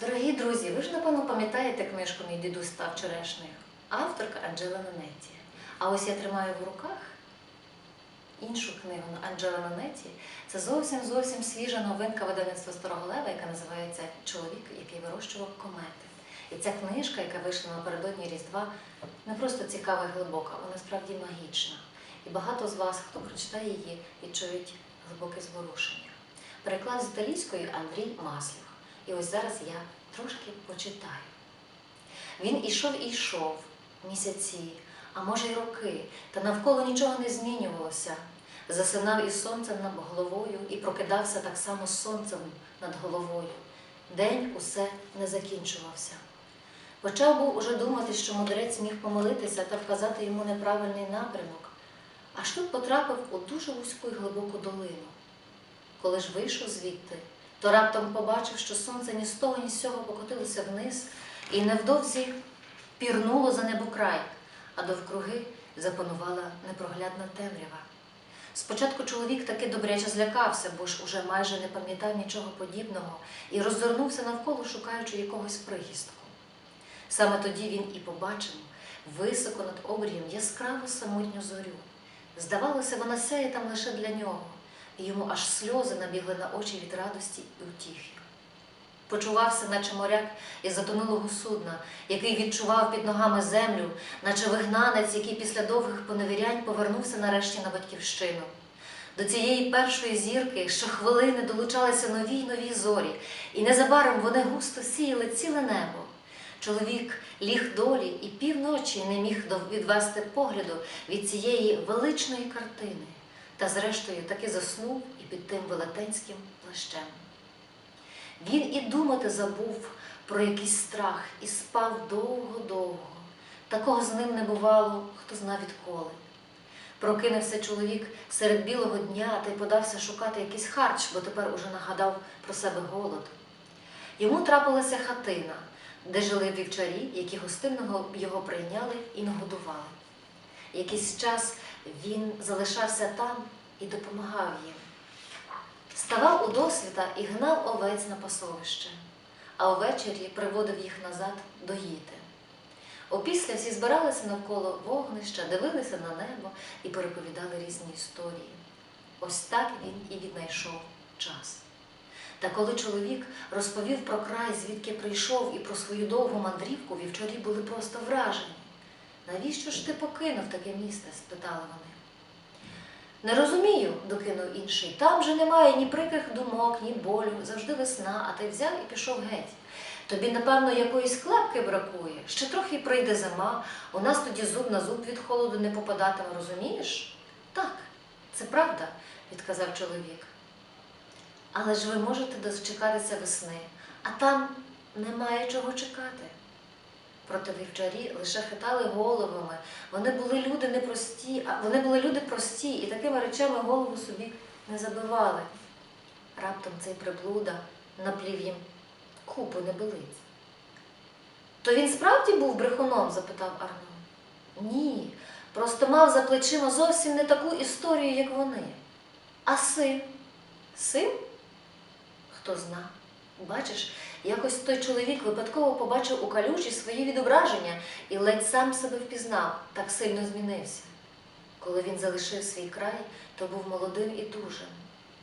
Дорогі друзі, ви ж напевно пам'ятаєте книжку Мій дідусь став черешнею, авторка Анджела Нанеті. А ось я тримаю в руках іншу книгу Анджела Нанеті. Це зовсім зовсім свіжа новинка видавництва Старого Лева, яка називається Чоловік, який вирощував комети. І ця книжка, яка вийшла напередодні Різдва, не просто цікава і глибока, вона справді магічна. І багато з вас, хто прочитає її, відчують глибоке зворушення. Переклад з італійської Андрій Маслів. І ось зараз я трошки почитаю. Він ішов і йшов місяці, а може й роки, та навколо нічого не змінювалося. Засинав із сонцем над головою і прокидався так само з сонцем над головою. День усе не закінчувався. Почав був уже думати, що мудрець міг помилитися та вказати йому неправильний напрямок, аж тут потрапив у дуже вузьку і глибоку долину. Коли ж вийшов звідти, то раптом побачив, що сонце ні з того, ні з сього покотилося вниз, і невдовзі пірнуло за небокрай, а довкруги запанувала непроглядна темрява. Спочатку чоловік таки добряче злякався, бо ж уже майже не пам'ятав нічого подібного і роззирнувся навколо, шукаючи якогось прихистку. Саме тоді він і побачив високо над обрієм яскраву самотню зорю. Здавалося, вона сяє там лише для нього, і йому аж сльози набігли на очі від радості і утіхи. Почувався, наче моряк із затонулого судна, який відчував під ногами землю, наче вигнанець, який після довгих поневірянь повернувся нарешті на батьківщину. До цієї першої зірки щохвилини долучалися нові й нові зорі, і незабаром вони густо сіяли ціле небо. Чоловік ліг долі і півночі не міг відвести погляду від цієї величної картини, та зрештою таки заснув і під тим велетенським плащем. Він і думати забув про якийсь страх і спав довго-довго. Такого з ним не бувало, хто зна відколи. Прокинувся чоловік серед білого дня та й подався шукати якийсь харч, бо тепер уже нагадав про себе голод. Йому трапилася хатина, де жили вівчарі, які гостинно його прийняли і нагодували. Якийсь час він залишався там і допомагав їм. Ставав у досвіта і гнав овець на пасовище, а увечері приводив їх назад доїти. Опісля всі збиралися навколо вогнища, дивилися на небо і переповідали різні історії. Ось так він і віднайшов час. Та коли чоловік розповів про край, звідки прийшов, і про свою довгу мандрівку, вівчарі були просто вражені. Навіщо ж ти покинув таке місце? спитали вони. Не розумію, докинув інший. Там же немає ні прикрих думок, ні болю, завжди весна, а ти взяв і пішов геть. Тобі, напевно, якоїсь клепки бракує, ще трохи прийде зима, у нас тоді зуб на зуб від холоду не попадатиме, розумієш? Так, це правда, відказав чоловік. Але ж ви можете дочекатися весни, а там немає чого чекати. Проте вівчарі лише хитали головами. Вони були люди непрості, а вони були люди прості і такими речами голову собі не забивали. Раптом цей приблуда наплів їм купу небилиць. То він справді був брехуном? запитав Арно. Ні, просто мав за плечима зовсім не таку історію, як вони. А син? Син? Хто зна. Бачиш, якось той чоловік випадково побачив у калюжі свої відображення і ледь сам себе впізнав, так сильно змінився. Коли він залишив свій край, то був молодим і дужим.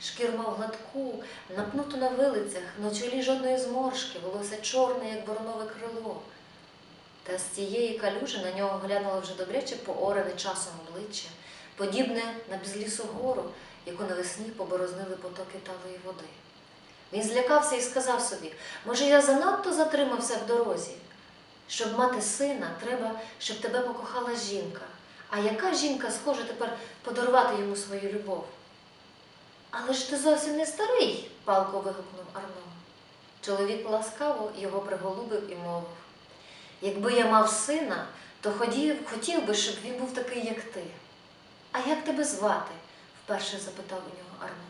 Шкір мав гладку, напнуту на вилицях, на чолі жодної зморшки, волосся чорне, як воронове крило. Та з цієї калюжі на нього глянуло вже добряче поорене часом обличчя, подібне на безлісу гору, яку навесні поборознили потоки талої води. Він злякався і сказав собі, може, я занадто затримався в дорозі. Щоб мати сина, треба, щоб тебе покохала жінка. А яка жінка схожа тепер подарувати йому свою любов? Але ж ти зовсім не старий, палко вигукнув Арно. Чоловік ласкаво його приголубив і мовив. Якби я мав сина, то хотів, хотів би, щоб він був такий, як ти. А як тебе звати? вперше запитав у нього Арно.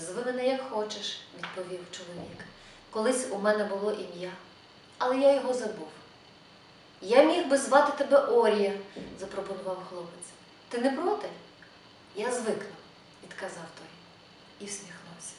Зви мене як хочеш, відповів чоловік. Колись у мене було ім'я, але я його забув. Я міг би звати тебе Орія, запропонував хлопець. Ти не проти? Я звикну, відказав той і всміхнувся.